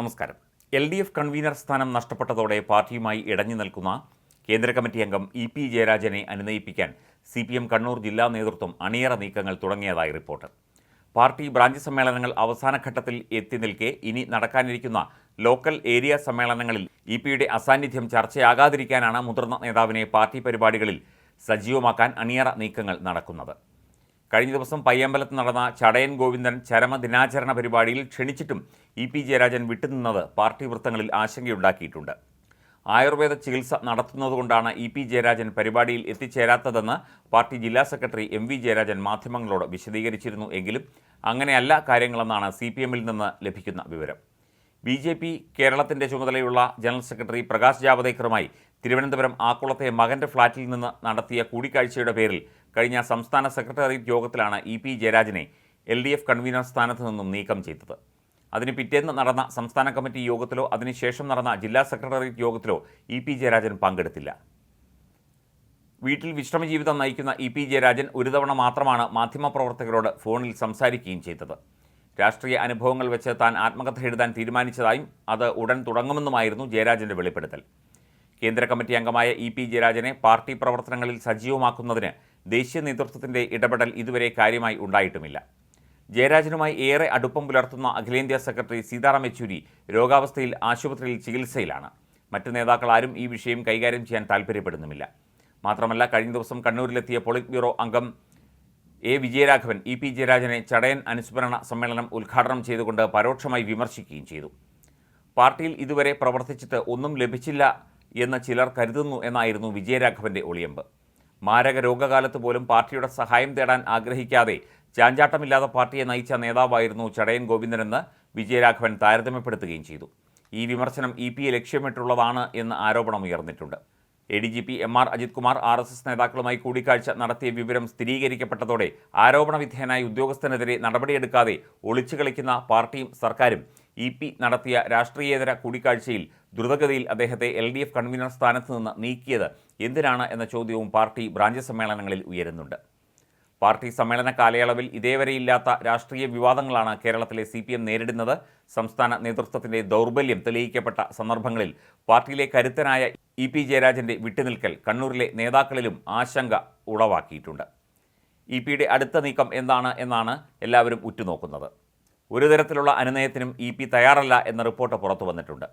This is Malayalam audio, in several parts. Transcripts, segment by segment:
നമസ്കാരം. എൽ ഡി എഫ് കൺവീനർ സ്ഥാനം നഷ്ടപ്പെട്ടതോടെ പാർട്ടിയുമായി ഇടഞ്ഞു നിൽക്കുന്ന കേന്ദ്ര കമ്മിറ്റി അംഗം ഇ പി ജയരാജനെ അനുനയിപ്പിക്കാൻ സി പി എം കണ്ണൂർ ജില്ലാ നേതൃത്വം അണിയറ നീക്കങ്ങൾ തുടങ്ങിയതായി റിപ്പോർട്ട്. പാർട്ടി ബ്രാഞ്ച് സമ്മേളനങ്ങൾ അവസാന ഘട്ടത്തിൽ എത്തി നിൽക്കെ ഇനി നടക്കാനിരിക്കുന്ന ലോക്കൽ ഏരിയ സമ്മേളനങ്ങളിൽ ഇ പിയുടെ അസാന്നിധ്യം ചർച്ചയാകാതിരിക്കാനാണ് മുതിർന്ന നേതാവിനെ പാർട്ടി പരിപാടികളിൽ സജീവമാക്കാൻ അണിയറ നീക്കങ്ങൾ നടക്കുന്നത്. കഴിഞ്ഞ ദിവസം പയ്യമ്പലത്ത് നടന്ന ചടയൻ ഗോവിന്ദൻ ചരമ ദിനാചരണ പരിപാടിയിൽ ക്ഷണിച്ചിട്ടും ഇ പി ജയരാജൻ വിട്ടുനിന്നത് പാർട്ടി വൃത്തങ്ങളിൽ ആശങ്കയുണ്ടാക്കിയിട്ടുണ്ട്. ആയുർവേദ ചികിത്സ നടത്തുന്നതുകൊണ്ടാണ് ഇ പി ജയരാജൻ പരിപാടിയിൽ എത്തിച്ചേരാത്തതെന്ന് പാർട്ടി ജില്ലാ സെക്രട്ടറി എം വി ജയരാജൻ മാധ്യമങ്ങളോട് വിശദീകരിച്ചിരുന്നു എങ്കിലും അങ്ങനെയല്ല കാര്യങ്ങളെന്നാണ് സി പി എമ്മിൽ നിന്ന് ലഭിക്കുന്ന വിവരം. ബി ജെ പി കേരളത്തിന്റെ ചുമതലയുള്ള ജനറൽ സെക്രട്ടറി പ്രകാശ് ജാവദേക്കറുമായി തിരുവനന്തപുരം ആക്കുളത്തെ മകന്റെ ഫ്ളാറ്റിൽ നിന്ന് നടത്തിയ കൂടിക്കാഴ്ചയുടെ പേരിൽ കഴിഞ്ഞ സംസ്ഥാന സെക്രട്ടേറിയറ്റ് യോഗത്തിലാണ് ഇ പി ജയരാജനെ എൽ ഡി എഫ് കൺവീനർ സ്ഥാനത്ത് നിന്നും നീക്കം ചെയ്തത്. അതിന് പിറ്റേന്ന് നടന്ന സംസ്ഥാന കമ്മിറ്റി യോഗത്തിലോ അതിനുശേഷം നടന്ന ജില്ലാ സെക്രട്ടേറിയറ്റ് യോഗത്തിലോ ഇ പി ജയരാജൻ പങ്കെടുത്തില്ല. വീട്ടിൽ വിശ്രമജീവിതം നയിക്കുന്ന ഇ പി ജയരാജൻ ഒരു തവണ മാത്രമാണ് മാധ്യമപ്രവർത്തകരോട് ഫോണിൽ സംസാരിക്കുകയും ചെയ്തത്. രാഷ്ട്രീയ അനുഭവങ്ങൾ വെച്ച് താൻ ആത്മകഥ എഴുതാൻ തീരുമാനിച്ചതായും അത് ഉടൻ തുടങ്ങുമെന്നുമായിരുന്നു ജയരാജന്റെ വെളിപ്പെടുത്തൽ. കേന്ദ്ര കമ്മിറ്റി അംഗമായ ഇ പി ജയരാജനെ പാർട്ടി പ്രവർത്തനങ്ങളിൽ സജീവമാക്കുന്നതിന് ദേശീയ നേതൃത്വത്തിന്റെ ഇടപെടൽ ഇതുവരെ കാര്യമായി ഉണ്ടായിട്ടുമില്ല. ജയരാജനുമായി ഏറെ അടുപ്പം പുലർത്തുന്ന അഖിലേന്ത്യാ സെക്രട്ടറി സീതാറാം യെച്ചൂരി രോഗാവസ്ഥയിൽ ആശുപത്രിയിൽ ചികിത്സയിലാണ്. മറ്റ് നേതാക്കൾ ആരും ഈ വിഷയം കൈകാര്യം ചെയ്യാൻ താൽപ്പര്യപ്പെടുന്നുമില്ല മാത്രമല്ല കഴിഞ്ഞ ദിവസം കണ്ണൂരിലെത്തിയ പോളിറ്റ് ബ്യൂറോ അംഗം എ വിജയരാഘവൻ ഇ പി ജയരാജനെ ചടയൻ അനുസ്മരണ സമ്മേളനം ഉദ്ഘാടനം ചെയ്തുകൊണ്ട് പരോക്ഷമായി വിമർശിക്കുകയും ചെയ്തു. പാർട്ടിയിൽ ഇതുവരെ പ്രവർത്തിച്ചിട്ട് ഒന്നും ലഭിച്ചില്ല എന്ന് ചിലർ കരുതുന്നു എന്നായിരുന്നു വിജയരാഘവന്റെ ഒളിയമ്പ്. മാരക രോഗകാലത്ത് പോലും പാർട്ടിയുടെ സഹായം തേടാൻ ആഗ്രഹിക്കാതെ ചാഞ്ചാട്ടമില്ലാതെ പാർട്ടിയെ നയിച്ച നേതാവായിരുന്നു ചടയൻ ഗോവിന്ദനെന്ന് വിജയരാഘവൻ താരതമ്യപ്പെടുത്തുകയും ചെയ്തു. ഈ വിമർശനം ഇ പിയെ ലക്ഷ്യമിട്ടുള്ളതാണ് എന്ന് ആരോപണം ഉയർന്നിട്ടുണ്ട്. A D G P M R Ajith Kumar R S S നേതാക്കളുമായി കൂടിക്കാഴ്ച നടത്തിയ വിവരം സ്ഥിരീകരിക്കപ്പെട്ടതോടെ ആരോപണ വിധേയനായ ഉദ്യോഗസ്ഥനെതിരെ നടപടിയെടുക്കാതെ ഒളിച്ചു കളിക്കുന്ന പാർട്ടിയും സർക്കാരും ഇ പി നടത്തിയ രാഷ്ട്രീയേതര കൂടിക്കാഴ്ചയിൽ ദ്രുതഗതിയിൽ അദ്ദേഹത്തെ എൽ ഡി എഫ് കൺവീനർ സ്ഥാനത്ത് നിന്ന് നീക്കിയത് എന്തിനാണ് എന്ന ചോദ്യവും പാർട്ടി ബ്രാഞ്ച് സമ്മേളനങ്ങളിൽ ഉയരുന്നുണ്ട്. പാർട്ടി സമ്മേളന കാലയളവിൽ ഇതേവരെയില്ലാത്ത രാഷ്ട്രീയ വിവാദങ്ങളാണ് കേരളത്തിലെ സി പി എം നേരിടുന്നത്. സംസ്ഥാന നേതൃത്വത്തിന്റെ ദൗർബല്യം തെളിയിക്കപ്പെട്ട സന്ദർഭങ്ങളിൽ പാർട്ടിയിലെ കരുത്തനായ ഇ പി ജയരാജന്റെ വിട്ടുനിൽക്കൽ കണ്ണൂരിലെ നേതാക്കളിലും ആശങ്ക ഉളവാക്കിയിട്ടുണ്ട്. ഇ പിയുടെ അടുത്ത നീക്കം എന്താണ് എന്നാണ് എല്ലാവരും ഉറ്റുനോക്കുന്നത്. ഒരു തരത്തിലുള്ള അനുനയത്തിനും ഇ പി തയ്യാറല്ല എന്ന റിപ്പോർട്ട് പുറത്തു വന്നിട്ടുണ്ട്.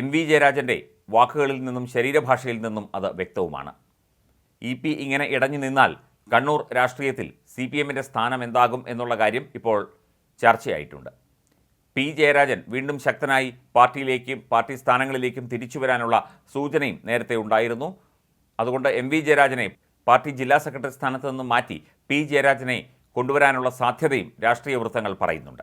എം വി ജയരാജന്റെ വാക്കുകളിൽ നിന്നും ശരീരഭാഷയിൽ നിന്നും അത് വ്യക്തവുമാണ്. ഇ പി ഇങ്ങനെ ഇടഞ്ഞു നിന്നാൽ കണ്ണൂർ രാഷ്ട്രീയത്തിൽ സി പി എമ്മിന്റെ സ്ഥാനം എന്താകും എന്നുള്ള കാര്യം ഇപ്പോൾ ചർച്ചയായിട്ടുണ്ട്. പി ജയരാജൻ വീണ്ടും ശക്തനായി പാർട്ടിയിലേക്കും പാർട്ടി സ്ഥാനങ്ങളിലേക്കും തിരിച്ചു വരാനുള്ള സൂചനയും നേരത്തെ ഉണ്ടായിരുന്നു. അതുകൊണ്ട് എം വി ജയരാജനെ പാർട്ടി ജില്ലാ സെക്രട്ടറി സ്ഥാനത്ത് നിന്നും മാറ്റി പി ജയരാജനെ കൊണ്ടുവരാനുള്ള സാധ്യതയും രാഷ്ട്രീയ വൃത്തങ്ങൾ പറയുന്നുണ്ട്.